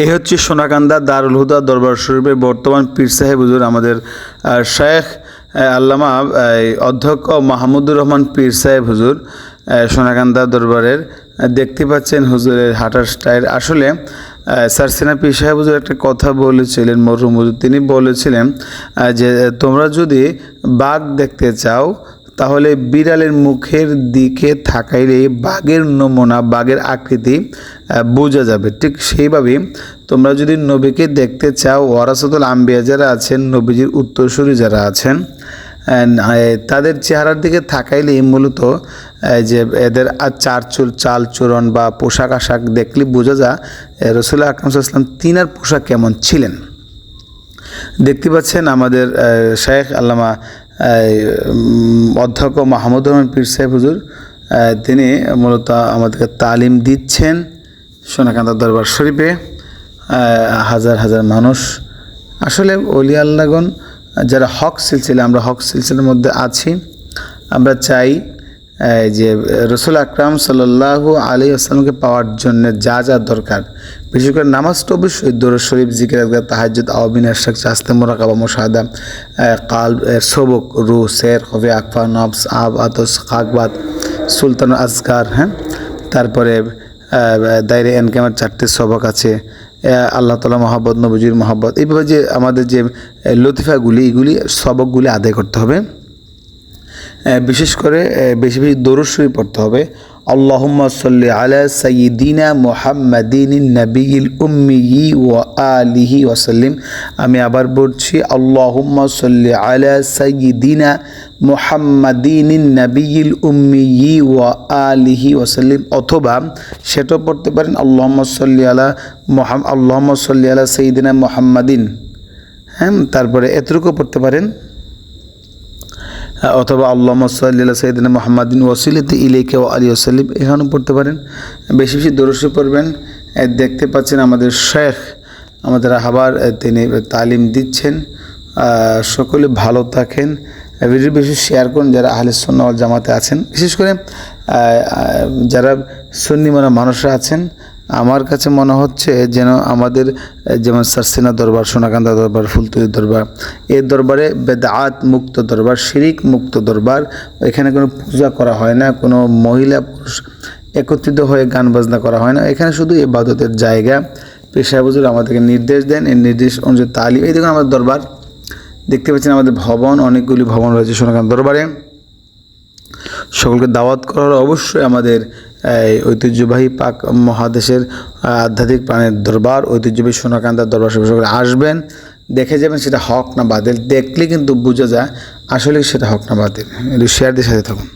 এই হচ্ছে সোনাকান্দা দারুল হুদা দরবার শরীফের বর্তমান পীর সাহেব হুজুর আমাদের শেখ আল্লামা অধ্যক্ষ মাহমুদুর রহমান পীর সাহেব হুজুর সোনাকান্দা দরবারের দেখতে পাচ্ছেন হুজুরের হাঁটার স্টাইল। আসলে আহ, স্যার সিনা পীর সাহেব হুজুর একটা কথা বলেছিলেন মরহুম হুজুর। তিনি বলেছিলেন যে তোমরা যদি বাঘ দেখতে চাও তাহলে বিড়ালের মুখের দিকে থাকাইলে বাঘের নমুনা, বাঘের আকৃতি বোঝা যাবে। ঠিক সেইভাবেই তোমরা যদি নবীকে দেখতে চাও, ওয়ারাসতুল আম্বিয়া যারা আছেন, নবীজির উত্তরসূরি যারা আছেন তাদের চেহারার দিকে থাকাইলেই মূলত যে এদের চার চুল, চাল চূড়ন বা পোশাক আশাক দেখলে বোঝা যায় রসুল্লাহ আকরম তিনার পোশাক কেমন ছিলেন। দেখতে পাচ্ছেন আমাদের শেখ আল্লামা অধ্যক্ষ মাহমুদ রহমান পীর সাহেব হুজুর তিনি মূলত আমাদেরকে তালিম দিচ্ছেন সোনাকান্ত দরবার শরীফে হাজার হাজার মানুষ। আসলে অলি আল্লাগন যারা হক সিলসিলা, আমরা হক সিলসিলার মধ্যে আছি। আমরা চাই যে রসুল আকরাম সাল্লাল্লাহু আলী আসসালামকে পাওয়ার জন্য যা যা দরকার, বিশেষ করে নামাজ তো অবশ্যই, দরুদ শরীফ, জিকির আজগার তাহাজ্জুদ আওয়াবিন আশাক চাস্তে, মোরাকাবা, মোশাহাদা কাল সবক রু শের হবে আকফা নবস আব, আতস খাকবাদ সুলতান, আজগার হ্যাঁ? তারপরে দায়রে এনকামের চারটে সবক আছে আল্লাহ তালা মহাব্বত, নবজির মহাব্বত, এইভাবে যে আমাদের যে লতিফাগুলি, এগুলি সবকগুলি আদায় করতে হবে। বিশেষ করে বেশি বেশি শরীফ পড়তে হবে। আল্লাহুম্মা সাল্লি আলা সাইয়্যিদিনা মুহাম্মাদিন নবিয়িল উম্মি ওয়া আলিহি ওয়াসাল্লিম আমি আবার বলছি, আল্লাহুম্মা সাল্লি আলা সাইয়্যিদিনা মুহাম্মাদিন নবিয়িল উম্মি ওয়া আলিহি ওয়াসাল্লিম অথবা সেটাও পড়তে পারেন, আল্লাহুম্মা সাল্লি আলা মুহাম, আল্লাহুম্মা সাল্লি আলা সাইয়্যিদিনা মুহাম্মাদিন। হ্যাঁ তারপরে এতটুকু পড়তে পারেন। অথবা আল্লাহ সাল্লাহ সৈদিন মোহাম্মদিন ওসিলিতে ইলেকে ও আলী ওসাল্লিম এখানেও পড়তে পারেন। বেশি বেশি দরসে পড়বেন। দেখতে পাচ্ছেন আমাদের শেখ, আমাদের আবার তিনি তালিম দিচ্ছেন। সকলে ভালো থাকেন। ভিডিও বেশি শেয়ার করুন যারা আহলে সন্ন্যাওয়াল জামাতে আছেন। বিশেষ করে যারা সুন্নি মানা মানুষরা আছেন আমার কাছে মনে হচ্ছে যেন আমাদের, যেমন সারসিনা দরবার সোনাকান্দা দরবার, ফুলতুলি দরবার এই দরবারে বেদাত মুক্ত দরবার, শিরিক মুক্ত দরবার, এখানে কোনো পূজা করা হয় না, কোনো মহিলা পুরুষ একত্রিত হয়ে গান বাজনা করা হয় না। এখানে শুধু ইবাদতের জায়গা। পেশা বুজুর আমাদেরকে নির্দেশ দেন, এই নির্দেশ অনুযায়ী তালিম। এই দেখুন আমাদের দরবার। দেখতে পাচ্ছেন আমাদের ভবন, অনেকগুলি ভবন রয়েছে সোনাকান্ত দরবারে। সকলকে দাওয়াত করার অবশ্যই আমাদের ঐতিহ্যবাহী পাক মহাদেশের আধ্যাত্মিক প্রাণের দরবার, ঐতিহ্যবাহী সোনাকান্দার দরবার সব সকলে আসবেন, দেখে যাবেন সেটা হক না বাতিল। দেখলে কিন্তু বোঝা যায় আসলে সেটা হক না বাতিল। একটু শেয়ারদের সাথে থাকুন।